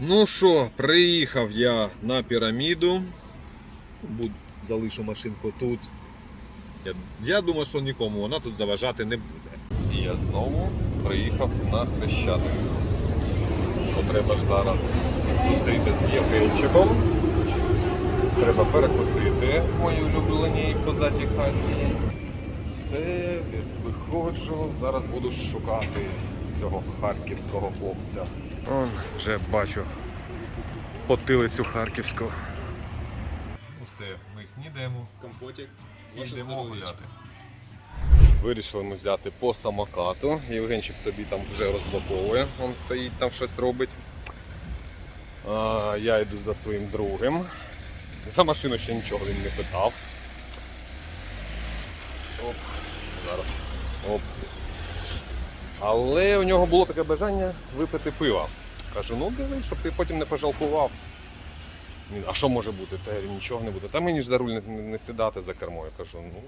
Ну що, приїхав я на піраміду. Залишу машинку тут. Я, я думаю, що нікому вона тут заважати не буде. І я знову приїхав на Хрещатик. Треба ж зараз зустріти з Євгенчиком. Треба перекусити в моїй улюбленій позатій хаті. Все, виходжу, зараз буду шукати цього харківського хлопця. Он вже бачу потилицю харківську. Усе, ми снідаємо, Компотик. і йдемо гуляти. Вирішили ми взяти по самокату. Євгенчик собі там вже розблоковує, він стоїть там щось робить. А, я йду за своїм другим. За машину ще нічого він не питав. Оп, зараз. Оп. Але у нього було таке бажання випити пива. Кажу, ну дивись, щоб ти потім не пожалкував. Він, А що може бути? Та я нічого не буде. Та мені ж за руль не, не, сідати за кермо. Я кажу, ну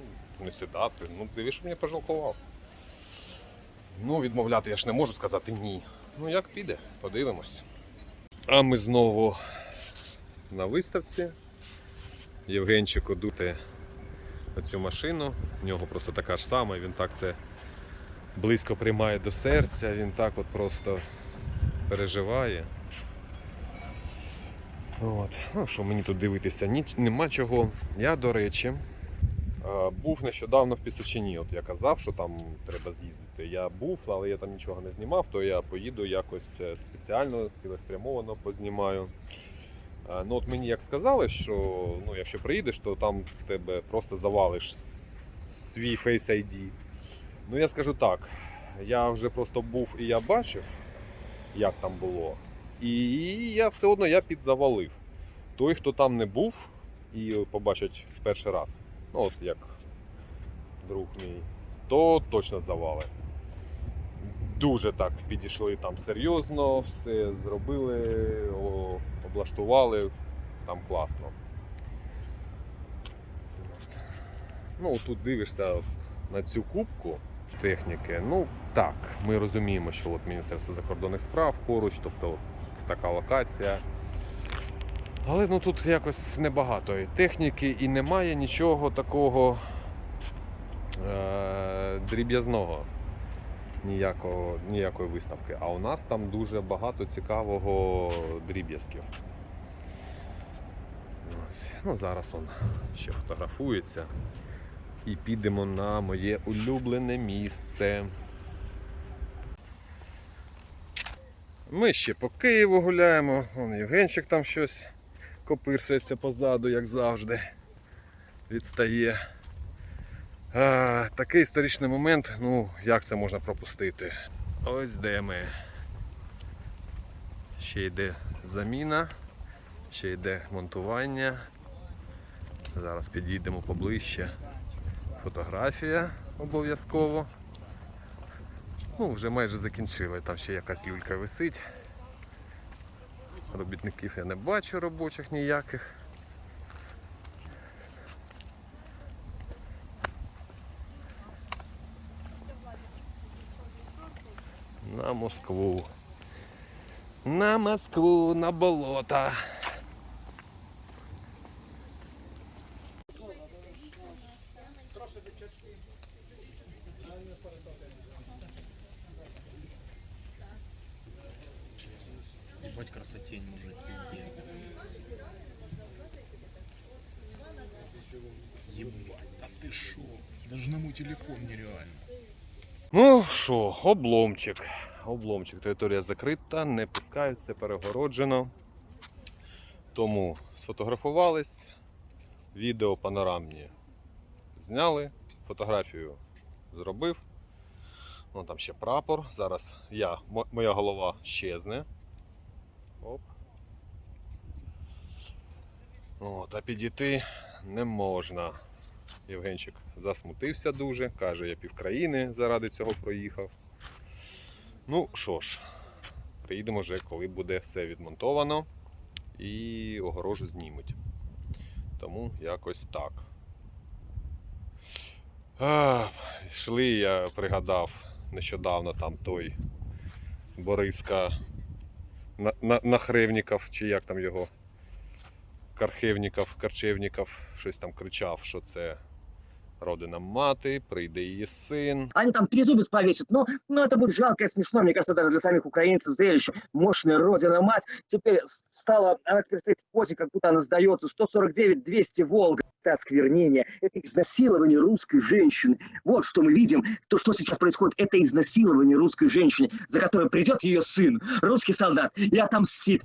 не сідати. Ну дивись, щоб не пожалкував. Ну, відмовляти я ж не можу сказати ні. Ну як піде, подивимось. А ми знову на виставці. Євгенчик одуте оцю машину. В нього просто така ж сама, він так це близько приймає до серця, він так от просто переживає. От. Ну, що мені тут дивитися, Ні, нема чого. Я, до речі, е, був нещодавно в Пісочині. От я казав, що там треба з'їздити. Я був, але я там нічого не знімав, то я поїду якось е, спеціально, цілеспрямовано познімаю. Е, Ну, от мені як сказали, що ну, якщо приїдеш, то там тебе просто завалиш свій Face ID. Ну я скажу так, я вже просто був і я бачив, як там було. І я все одно я підзавалив. Той, хто там не був і побачить в перший раз, ну от як друг мій, то точно завали. Дуже так підійшли там серйозно, все зробили, облаштували, там класно. Ну, тут дивишся от на цю кубку техніки. Ну так, ми розуміємо, що от Міністерство закордонних справ поруч, тобто от така локація. Але ну тут якось небагато і техніки, і немає нічого такого е- дріб'язного. Ніякого, ніякої виставки. А у нас там дуже багато цікавого дріб'язків. Ну, зараз он ще фотографується. І підемо на моє улюблене місце. Ми ще по Києву гуляємо. Вон Євгенчик там щось копирсається позаду, як завжди. Відстає. А, такий історичний момент, ну як це можна пропустити? Ось де ми. Ще йде заміна, ще йде монтування. Зараз підійдемо поближче. Фотографія обов'язково. Ну, вже майже закінчили, там ще якась люлька висить. Робітників я не бачу робочих ніяких. На Москву. На Москву, на болото. Ебать, да ты шо? Даже на мой телефон нереально. Ну що, обломчик. Обломчик. Територія закрита, не пускають, все перегороджено. Тому сфотографувались, відео панорамні зняли, фотографію зробив. Вон там ще прапор. Зараз я, моя голова щезне. Оп. От, а підійти не можна. Євгенчик засмутився дуже, каже, я півкраїни заради цього проїхав. Ну що ж, приїдемо вже, коли буде все відмонтовано і огорожу знімуть. Тому якось так. А, йшли, я пригадав нещодавно там той Бориска на, на, нахревніков, чи як там його. Кархевніков, Карчевніков, щось там кричав, що це родина мати, прийде її син. Они там трезубец повесят. Но, но это будет жалко и смешно, мне кажется, даже для самих украинцев. Зрелище. Мощная родина-мать. Теперь с- стала, она теперь стоит в позе, как будто она сдается. 149-200 Волга. Это осквернение, это изнасилование русской женщины. Вот что мы видим. То, что сейчас происходит, это изнасилование русской женщины, за которой придет ее сын, русский солдат, и отомстит.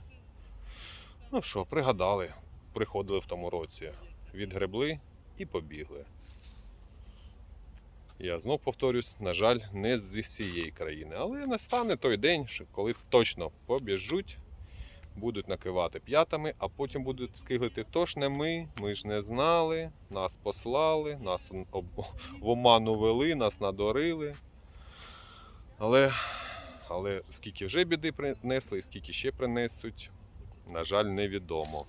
Ну що, пригадали, Приходили в тому році, відгребли і побігли. Я знов повторюсь, на жаль, не зі всієї країни. Але настане той день, коли точно побіжуть, будуть накивати п'ятами, а потім будуть скиглити. То ж не ми, ми ж не знали, нас послали, нас в оману вели, нас надорили. Але, але скільки вже біди принесли, і скільки ще принесуть, на жаль, невідомо.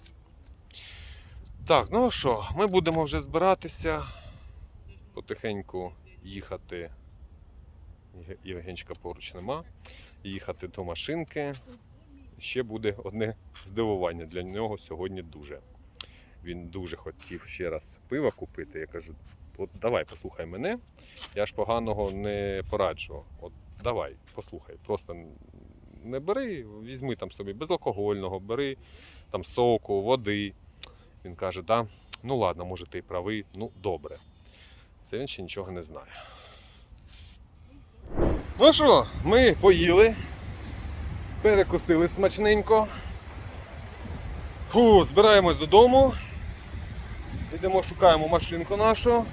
Так, ну що, ми будемо вже збиратися, потихеньку їхати. Євгенчика поруч нема. Їхати до машинки. Ще буде одне здивування для нього сьогодні дуже. Він дуже хотів ще раз пива купити. Я кажу: от давай, послухай мене. Я ж поганого не пораджу. От давай, послухай, просто не бери, візьми там собі безалкогольного, бери там соку, води. Він каже, да, ну ладно, може ти правий, ну добре. Це він ще нічого не знає. Ну що, ми поїли, перекусили смачненько. Фу, збираємось додому. Йдемо, шукаємо машинку нашу.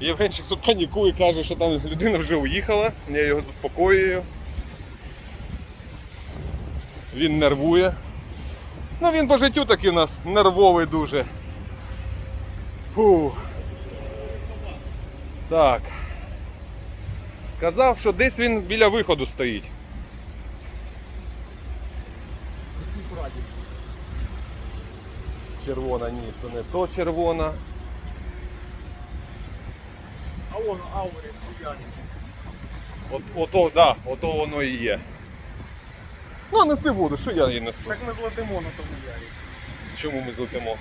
Євгенчик тут панікує, каже, що там людина вже уїхала. Я його заспокоюю. Він нервує. Ну він по життю такий у нас нервовий дуже. Фу. Так. Сказав, що десь він біля виходу стоїть. Червона, ні, це не то червона. А он ауре сияние. От, ото, да, ото воно і є. Ну, неси воду, що я її несу? Так ми злетимо на тому ярісі. Чому ми злетимо?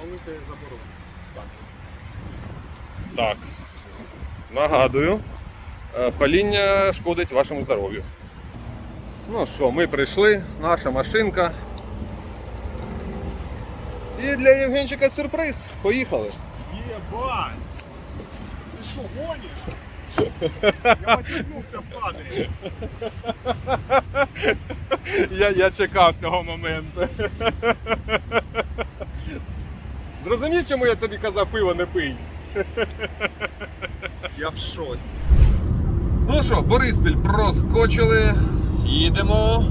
Коли ти заборонено. Так. Так. Нагадую, е, паління шкодить вашому здоров'ю. Ну що, ми прийшли, наша машинка. І для Євгенчика сюрприз. Поїхали. Єбать! Ти що, гониш? Я потягнувся в кадрі. Я, я чекав цього моменту. Зрозумів, чому я тобі казав пиво не пий? Я в шоці. Ну що, Бориспіль проскочили. Їдемо.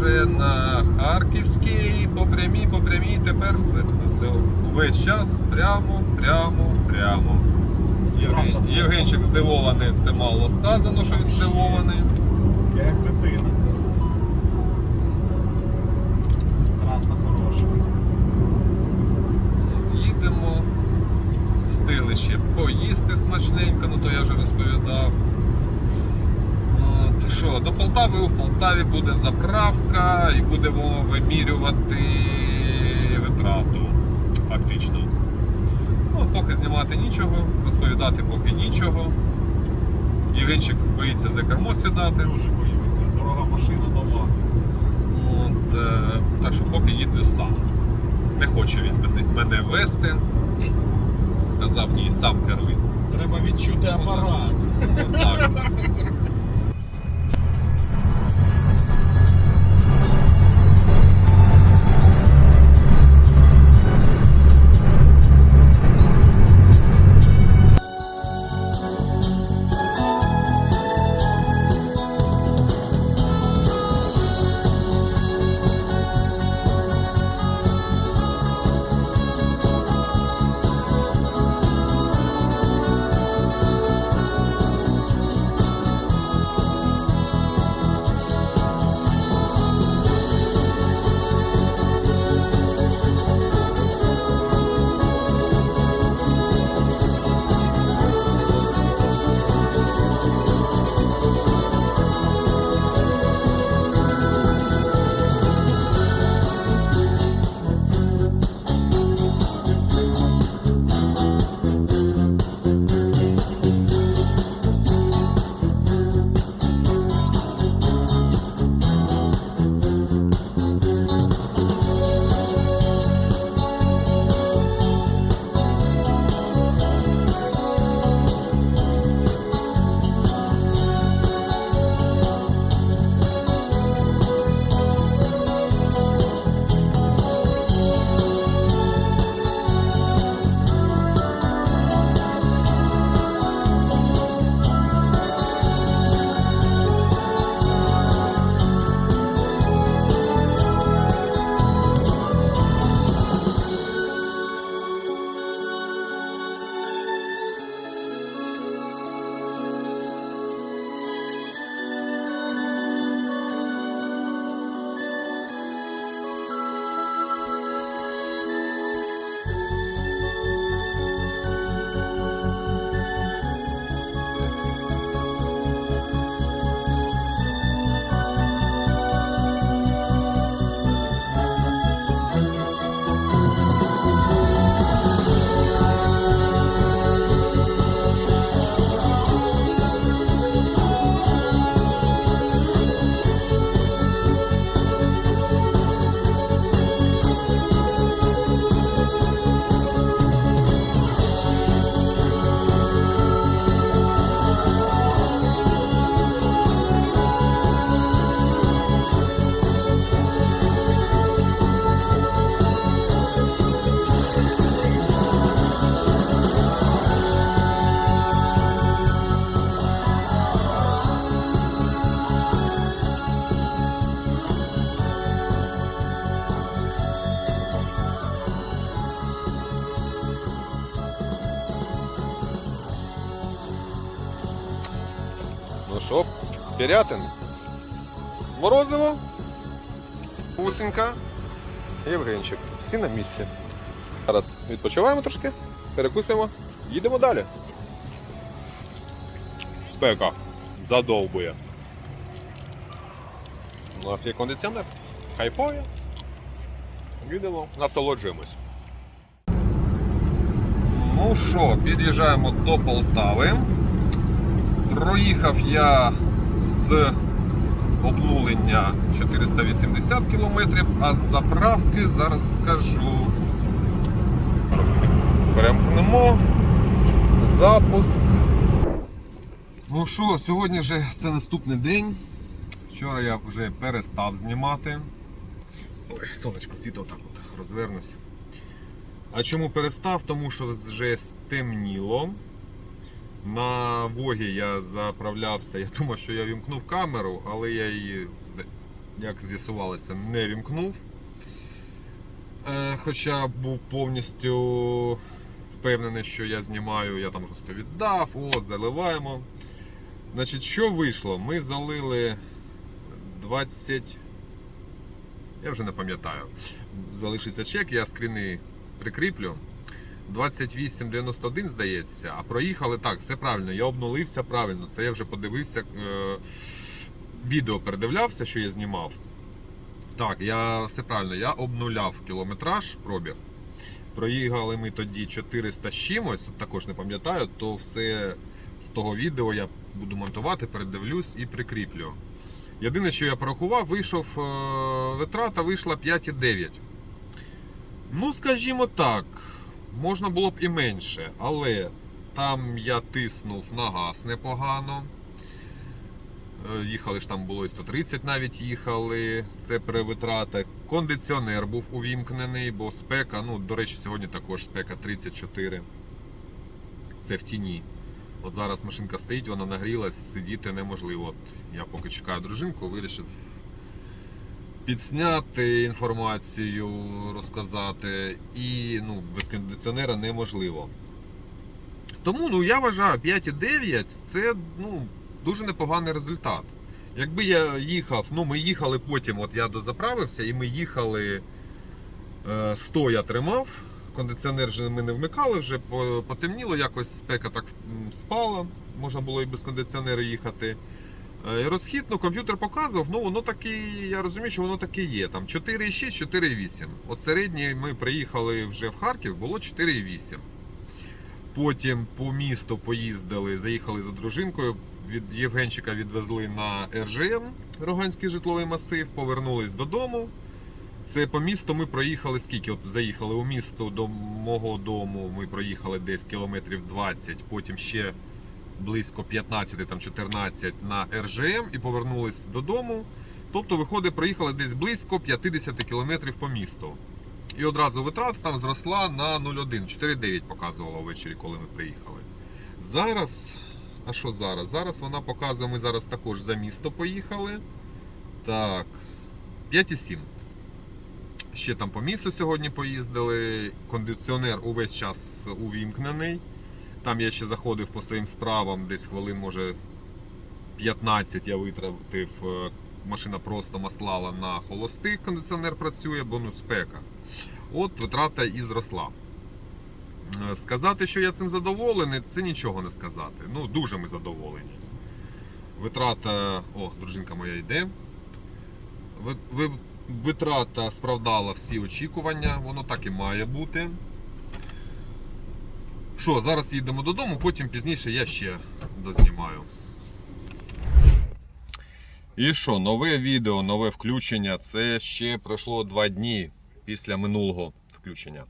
Вже на Харківській, по прямій, по прямій, тепер все. все. Весь час прямо, прямо, прямо. Євген, Євгенчик здивований, це мало сказано, що він здивований. Я як дитина. Траса хороша. От, їдемо. Встигли ще поїсти смачненько, ну то я вже розповідав. От, що, до Полтави у Полтаві буде заправка і будемо вимірювати витрату. Фактично. Ну, поки знімати нічого, розповідати поки нічого. Євгенчик боїться за кермо сідати. Дуже боюся. Дорога машина нова. От, е, так що поки їду сам. Не хоче він мене, вести. Сказав, ні, сам керуй. Треба відчути апарат. Так. Що? Пірятин? Морозиво? Гусенька? Євгенчик. Всі на місці. Зараз відпочиваємо трошки, перекусимо, їдемо далі. Спека задовбує. У нас є кондиціонер, хайпує. Їдемо, насолоджуємось. Ну що, під'їжджаємо до Полтави. Проїхав я з обнулення 480 км, а з заправки зараз скажу. Перемкнемо. Запуск. Ну що, сьогодні вже це наступний день. Вчора я вже перестав знімати. Ой, сонечко, світло так от розвернуся. А чому перестав? Тому що вже стемніло. На Вогі я заправлявся. Я думав, що я вімкнув камеру, але я її, як з'ясувалося, не вімкнув. Е, Хоча був повністю впевнений, що я знімаю, я там розповідав, о, заливаємо. Значить, що вийшло? Ми залили 20. Я вже не пам'ятаю. Залишиться чек, я скріни прикріплю. 28,91, здається, а проїхали так, все правильно. Я обнулився правильно. Це я вже подивився. Е- відео передивлявся, що я знімав. Так, я все правильно, я обнуляв кілометраж пробіг. Проїхали ми тоді 400 з чимось, також не пам'ятаю, то все з того відео я буду монтувати, передивлюсь і прикріплю. Єдине, що я порахував, вийшов е, витрата вийшла 5,9. Ну, скажімо так, можна було б і менше, але там я тиснув на газ непогано. Е, Їхали ж там було і 130 навіть їхали. Це перевитрата. Кондиціонер був увімкнений, бо спека, ну, до речі, сьогодні також спека 34. Це в тіні. От зараз машинка стоїть, вона нагрілась, сидіти неможливо. Я поки чекаю дружинку, вирішив підсняти інформацію, розказати. І ну, без кондиціонера неможливо. Тому ну, я вважаю, 5,9 це ну, дуже непоганий результат. Якби я їхав, ну ми їхали потім, от я дозаправився, і ми їхали е, 100 я тримав. Кондиціонер вже ми не вмикали, вже потемніло, якось спека так спала, можна було і без кондиціонера їхати. Е, Розхід, ну, комп'ютер показував, ну воно таки, я розумію, що воно таки є. Там 4,6, 4,8. От середній ми приїхали вже в Харків, було 4,8. Потім по місту поїздили, заїхали за дружинкою. Від Євгенчика відвезли на РЖМ, Роганський житловий масив, повернулись додому. Це по місту ми проїхали скільки? От заїхали у місто до мого дому. Ми проїхали десь кілометрів 20, потім ще близько 15, там 14 на РЖМ і повернулись додому. Тобто, виходить, проїхали десь близько 50 кілометрів по місту. І одразу витрата там зросла на 0,1. 4,9 показувала ввечері, коли ми приїхали. Зараз. А що зараз? Зараз вона показує, ми зараз також за місто поїхали. Так. 5,7. Ще там по місту сьогодні поїздили. Кондиціонер увесь час увімкнений. Там я ще заходив по своїм справам, десь хвилин, може 15 я витратив. Е, Машина просто маслала на холостих, кондиціонер працює, бо ну спека. От витрата і зросла. Е, Сказати, що я цим задоволений, це нічого не сказати. Ну, дуже ми задоволені. Витрата. О, дружинка моя йде. Ви- ви- Витрата справдала всі очікування, воно так і має бути. Що, зараз їдемо додому, потім пізніше я ще дознімаю. І що, нове відео, нове включення. Це ще пройшло два дні після минулого включення.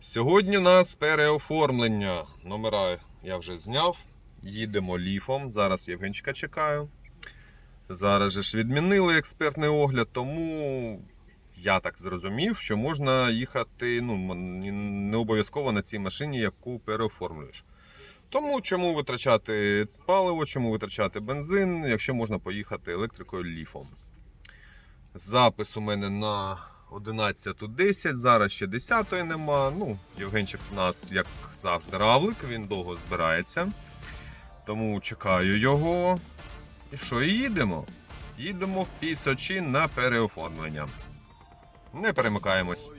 Сьогодні у нас переоформлення. Номера я вже зняв. Їдемо ліфом. Зараз Євгенчика чекаю. Зараз же ж відмінили експертний огляд, тому я так зрозумів, що можна їхати ну, не обов'язково на цій машині, яку переоформлюєш. Тому чому витрачати паливо, чому витрачати бензин, якщо можна поїхати електрикою ліфом. Запис у мене на 11.10, зараз ще 10 нема. Ну, Євгенчик у нас, як завжди, равлик, він довго збирається. Тому чекаю його. І що, і їдемо? Їдемо в Пісочі на переоформлення. Не перемикаємось.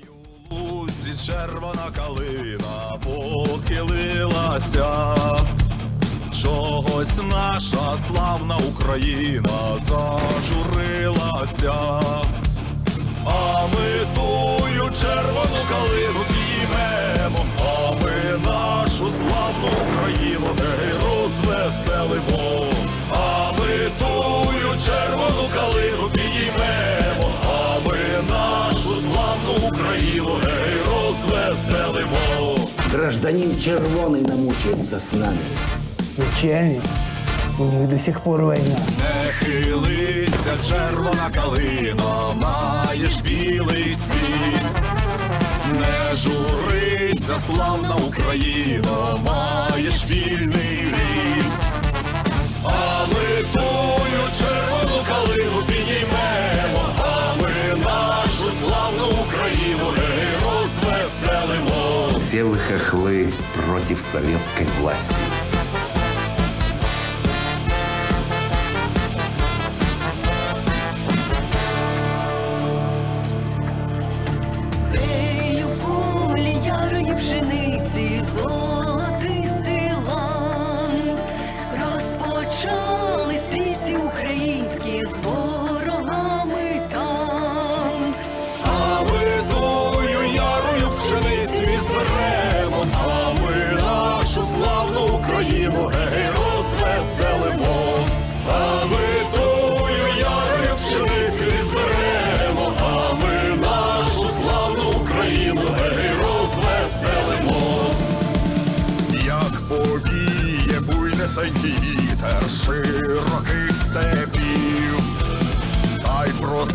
лузі червона калина похилилася, чогось наша славна Україна зажурилася, а ми тую червону калину піймемо, а ми нашу славну Україну гей розвеселимо, а ми тую червону калину підіймемо, Україну гей розвеселимо. Гражданин Червоный намучается с нами. Начальник, у них до сих пор война. Не хилися, червона калина, маєш білий цвіт. Не журися, славна Україна, маєш вільний рід. А ми тую червону калину підіймемо, а ми нашу славну Україну Все вы против советской власти.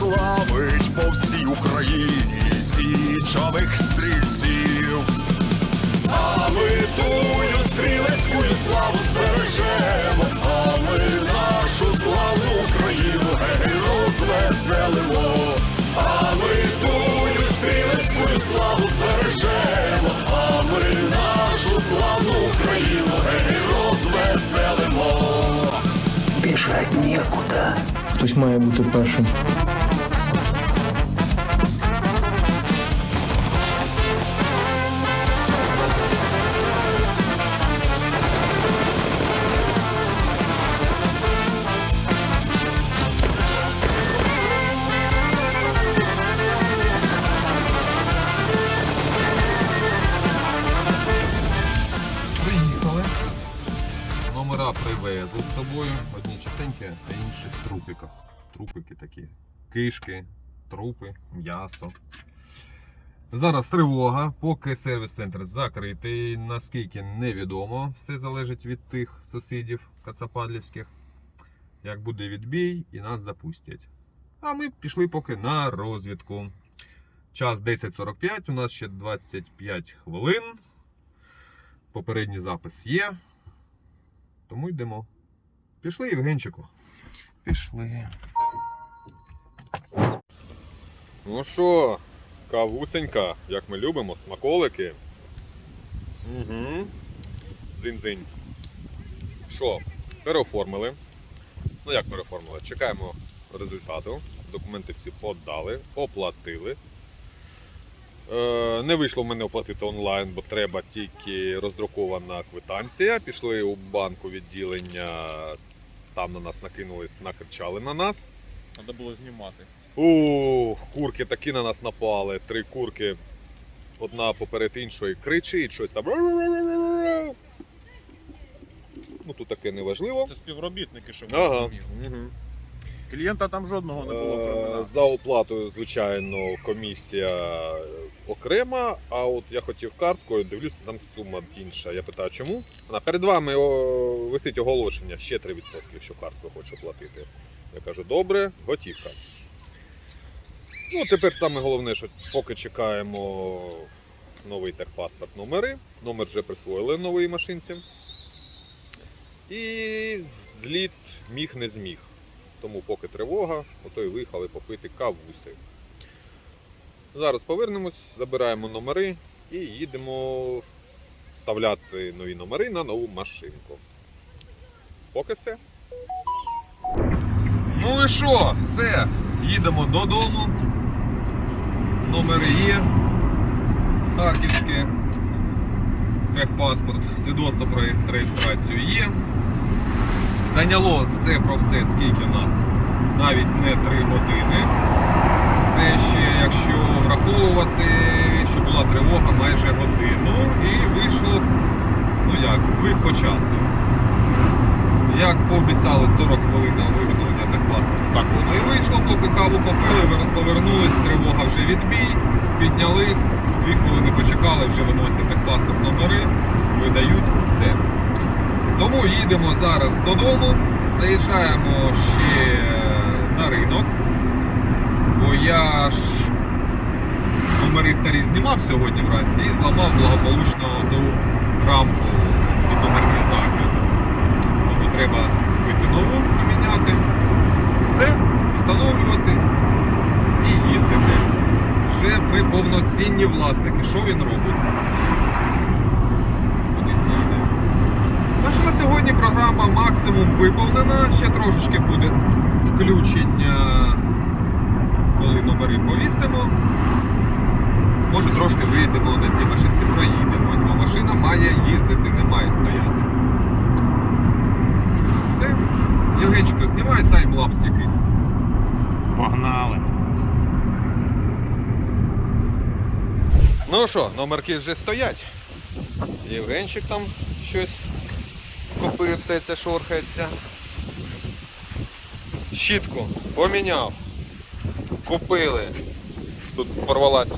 Прославить по всій Україні січових стрільців. А ми тую стрілецьку славу збережемо, а ми нашу славну Україну гей розвеселимо. А ми тую стрілецьку славу збережемо, а ми нашу славну Україну гей розвеселимо. Бежать некуда. Хтось має бути першим. Кишки, трупи, м'ясо. Зараз тривога, поки сервіс-центр закритий, наскільки невідомо, все залежить від тих сусідів кацападлівських. Як буде відбій, і нас запустять. А ми пішли поки на розвідку. Час 10.45, у нас ще 25 хвилин. Попередній запис є. Тому йдемо. Пішли, Євгенчику. Пішли. Ну що, кавусенька, як ми любимо, смаколики. Угу. Дзинь-дзинь. Що, переоформили. Ну як переоформили? Чекаємо результату. Документи всі подали, оплатили. Е, не вийшло в мене оплатити онлайн, бо треба тільки роздрукована квитанція. Пішли у банку відділення, там на нас накинулись, накричали на нас. Треба було знімати. Ух, курки такі на нас напали. Три курки. Одна поперед іншої кричить, щось там. Ну тут таке неважливо. Це співробітники, щоб Ага. розуміли. Угу. Клієнта там жодного не було Е. За оплатою, звичайно, комісія окрема. А от я хотів карткою, дивлюсь, там сума інша. Я питаю, чому? Вона перед вами о, висить оголошення, ще 3%, якщо карткою хочу платити. Я кажу, добре, готівка. Ну, тепер саме головне, що поки чекаємо новий техпаспорт номери. Номер вже присвоїли новій машинці. І зліт міг не зміг. Тому поки тривога, ото й виїхали попити кавуси. Зараз повернемось, забираємо номери і їдемо вставляти нові номери на нову машинку. Поки все. Ну і що, все, їдемо додому. Номери є. Харківське. Техпаспорт, свідоцтво про реєстрацію є. Зайняло все про все, скільки у нас навіть не 3 години. Це ще, якщо враховувати, що була тривога майже годину і вийшло, ну як, з двох по часу. Як пообіцяли 40 хвилин на виготовлення техпаспорту, так воно і вийшло, поки каву попили, повернулись, тривога вже відбій, піднялись, дві хвилини почекали, вже виносять техпаспорт номери, видають все. Тому їдемо зараз додому, заїжджаємо ще на ринок, бо я ж номери старі знімав сьогодні вранці і зламав благополучно ту рамку під номерні знаки. Тому треба купити нову, поміняти, все, встановлювати і їздити. Вже ми повноцінні власники. Що він робить? Кудись їде. Так на сьогодні програма максимум виповнена. Ще трошечки буде включення, коли номери повісимо. Може трошки вийдемо на цій машинці, проїдемось, бо машина має їздити, не має стояти. Все. Євгенчику, знімай таймлапс якийсь. Погнали. Ну що, номерки вже стоять. Євгенчик там щось купив, все це шорхається. Щітку поміняв. Купили. Тут порвалась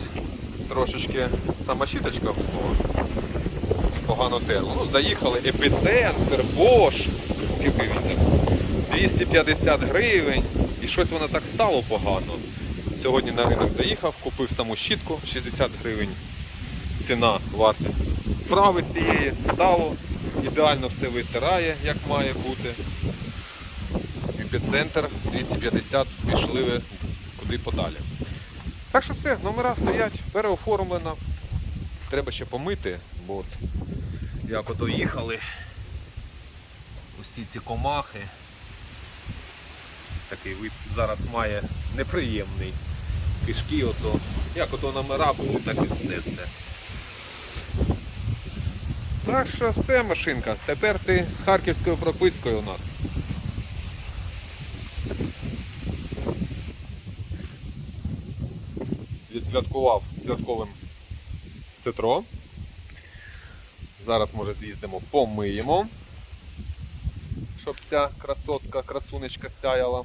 трошечки сама щіточка. Погано терло. Ну, заїхали. Епіцентр, Bosch. Скільки він? 250 гривень. І щось воно так стало погано. Сьогодні на ринок заїхав, купив саму щітку 60 гривень. Ціна, вартість справи цієї стало. Ідеально все витирає, як має бути. Епіцентр 250 пішли ви куди подалі. Так що все, номера стоять, переоформлено. Треба ще помити, бо от як ото їхали. Усі ці комахи. Такий вид зараз має неприємний. Кишки ото. Як ото номера були, так і це все. Так що все, машинка. Тепер ти з харківською пропискою у нас. Відсвяткував святковим ситро. Зараз, може, з'їздимо, помиємо, щоб ця красотка, красунечка сяяла.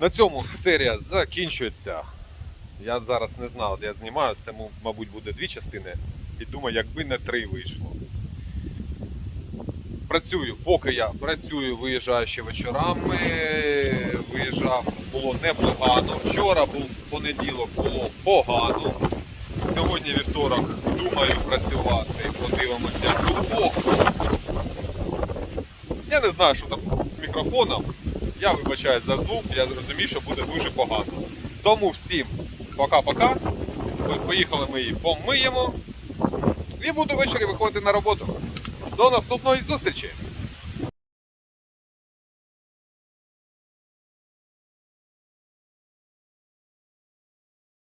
На цьому серія закінчується. Я зараз не знав, де я знімаю. Це, мабуть, буде дві частини. І думаю, якби не три вийшло. Працюю, поки я працюю, виїжджаю ще вечорами. Виїжджав, було непогано. Вчора був понеділок, було погано. Сьогодні вівторок думаю працювати. Подивимося, Я не знаю, що там з мікрофоном. Я вибачаю за звук, я розумію, що буде дуже погано. Тому всім пока-пока. Поїхали ми її помиємо. І буду ввечері виходити на роботу. До наступної зустрічі!